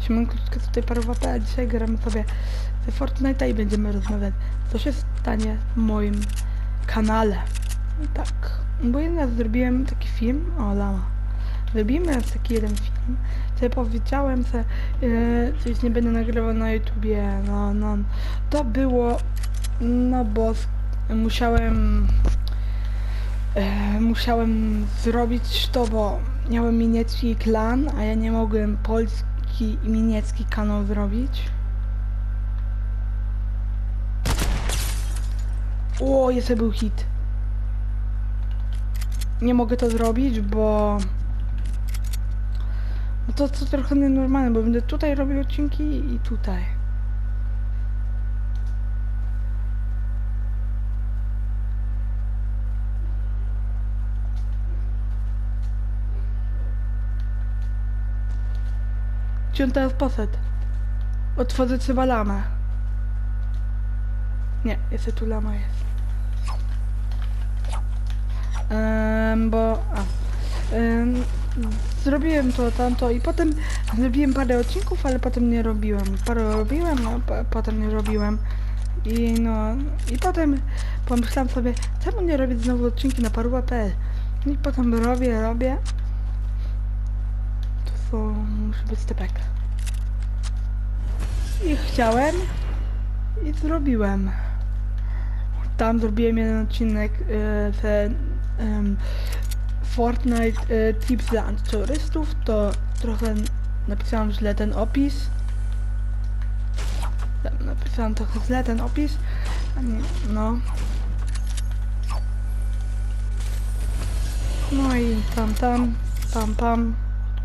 Siemon krótko tutaj parowa a dzisiaj gramy sobie w Fortnite'a i będziemy rozmawiać, co się stanie w moim kanale. I tak, bo jednak zrobiłem taki film, o lama, zrobiłem taki jeden film, sobie powiedziałem, że yy, coś nie będę nagrywał na YouTubie, no, no, to było, no bo musiałem, e, musiałem zrobić to, bo miałem niemiecki klan, a ja nie mogłem polski i niemiecki kanał zrobić. O, jeszcze był hit. Nie mogę to zrobić, bo... No to, to trochę nienormalne, bo będę tutaj robił odcinki i tutaj. On teraz poszedł? Otworzę trzeba lamę. Nie, jeszcze tu lama jest. Em, bo... A. Em, zrobiłem to, tamto i potem zrobiłem parę odcinków, ale potem nie robiłem. Parę robiłem, po, potem nie robiłem. I no... I potem pomyślałem sobie, czemu nie robić znowu odcinki na paruwa.pl I potem robię, robię. To są... musi być stepek. I chciałem i zrobiłem. Tam zrobiłem jeden odcinek e, ten Fortnite e, Tips dla antyterrorystów, to trochę napisałem źle ten opis. Tam Napisałem trochę źle ten opis. No. No i tam, tam, pam, pam,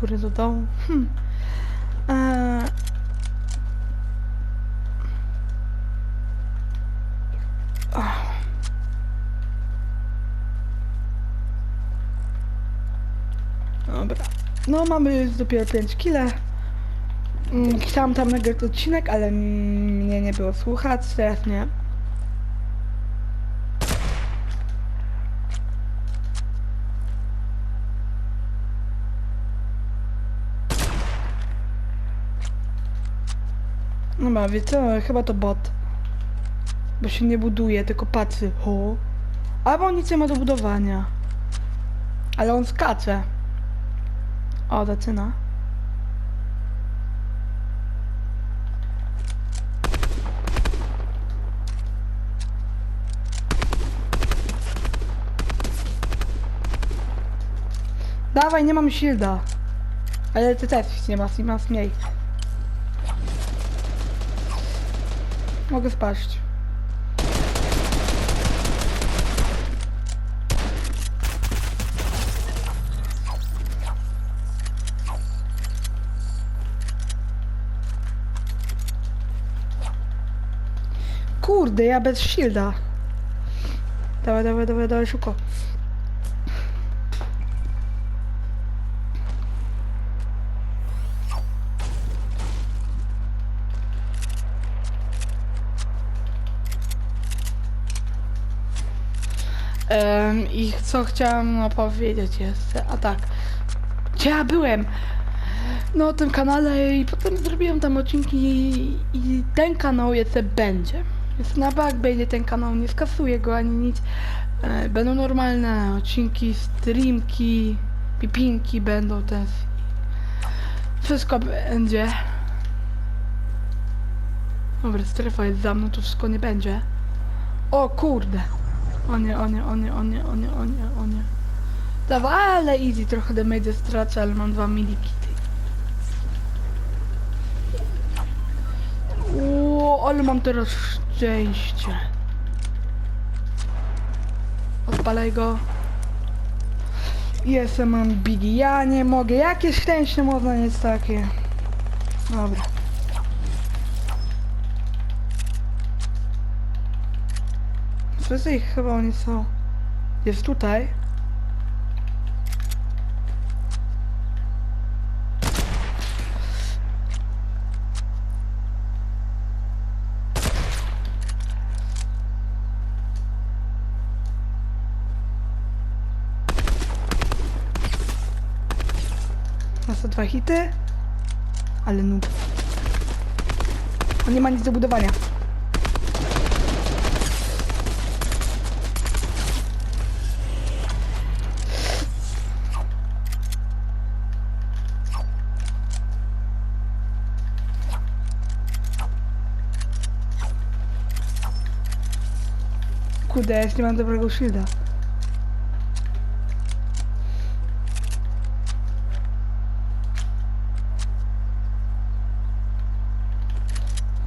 góry do dołu. Hm. E, Dobra. No mamy już dopiero 5 kile. Mm, Chciałam tam nagrać odcinek, ale mnie nie było słuchać, teraz nie. Dobra, wiecie co, chyba to bot. Bo się nie buduje, tylko patrzy. Ho. Albo nic nie ma do budowania. Ale on skacze. O, zaczyna. Dawaj, nie mam shielda. Ale ty też nie masz, i masz mniej. Mogę spaść. Kurde, ja bez shielda. Dawaj, dawaj, dawaj, dawaj, szybko. Em, I co chciałam opowiedzieć jeszcze? A tak. Gdzie ja byłem? No, tym kanale i potem zrobiłem tam odcinki i, i ten kanał jeszcze będzie. Jest na bak będzie ten kanał, nie skasuję go ani nic. E, będą normalne odcinki, streamki, pipinki będą też. Wszystko będzie. Dobra, strefa jest za mną, to wszystko nie będzie. O kurde. O nie, o nie, o nie, o nie, o nie, o nie, o nie. Dawaj, ale easy, trochę damage stracę, ale mam dwa milikity. O, ale mam teraz szczęście. Odpalaj go. Jestem mam bigi. Ja nie mogę. Jakie szczęście można mieć takie? Dobra. Wszyscy ich chyba oni są. Jest tutaj. Masz te dwa hity. Ale noob. On nie ma nic do budowania. Kurde, ja nie mam dobrego shielda.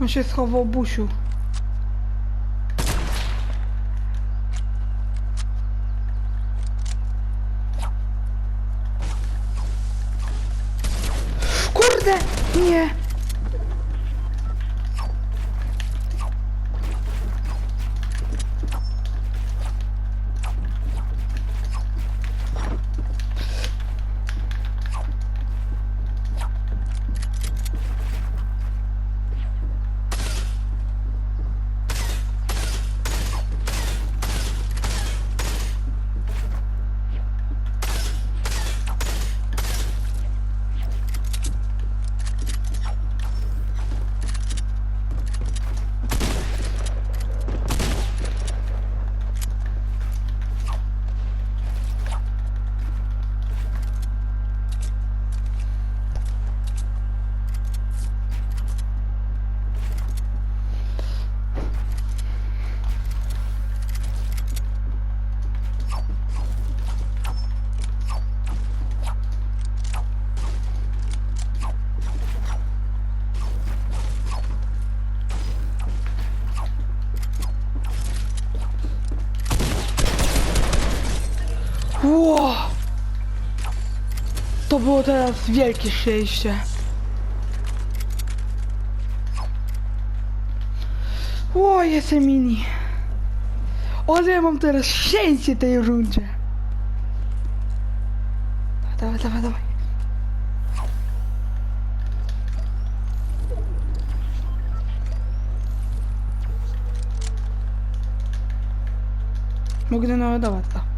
On się schował busiu. Kurde! Nie! Było teraz wielkie szczęście. O, jest mini. Ale ja mam teraz szczęście tej rundzie. Dawaj, dawaj, dawaj. Mogę naładować to.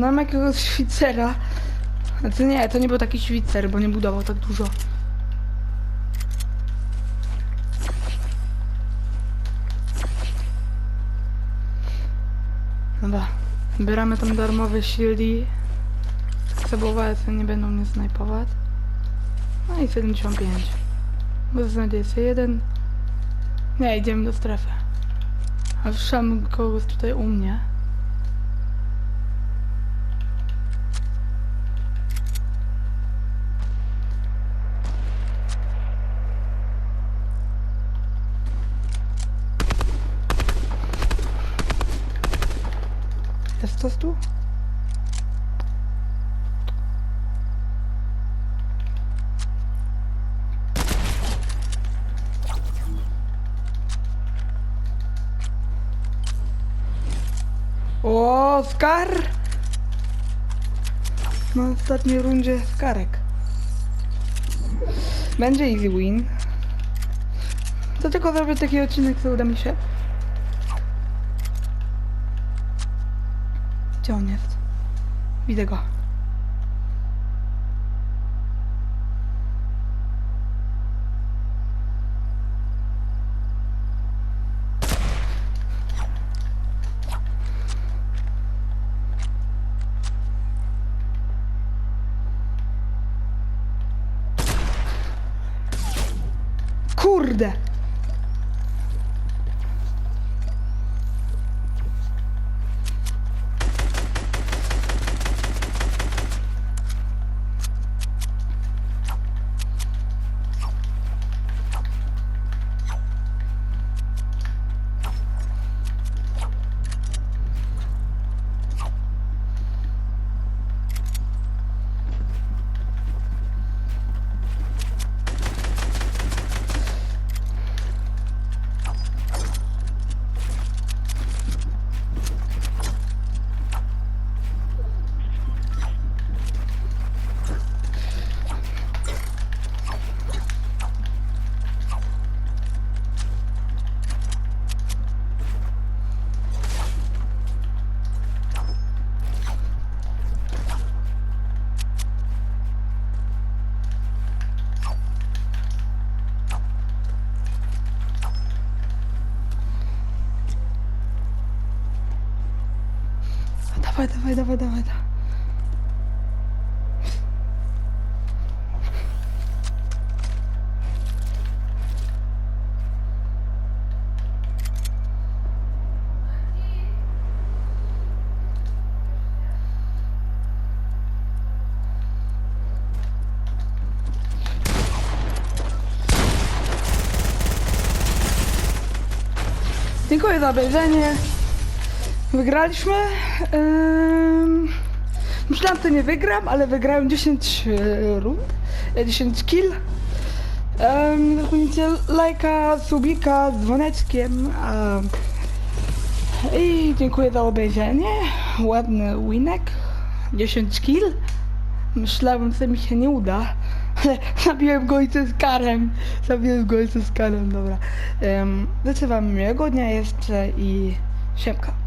Konam jakiegoś Szwicera. Znaczy nie, to nie był taki Szwicer, bo nie budował tak dużo. Dobra, bieramy tam darmowe shieldy. Sebowacy nie będą mnie snajpować. No i 75. Beznadziejcy jeden. Nie, idziemy do strefy. A wszam kogoś tutaj u mnie. To tu? O, Skar! Na ostatniej rundzie Skarek. Będzie easy win. To tylko zrobię taki odcinek, co uda mi się. Gdzie on jest? Widzę go. Kurde! Dawaj, dawaj, dawaj, dawaj. dawaj. Dziękuję za obejrzenie. Wygraliśmy. Ym... Myślałam, że nie wygram, ale wygrałem 10 e, rund, e, 10 kill. Um, Zapomnijcie lajka, subika z dzwoneczkiem. em, I dziękuję za obejrzenie. Ładny winek. 10 kill. Myślałem, że mi się nie uda. Ale zabiłem gońcę z karem. Zabiłem gońcę z karem, dobra. Um, życzę wam miłego dnia jeszcze i siemka.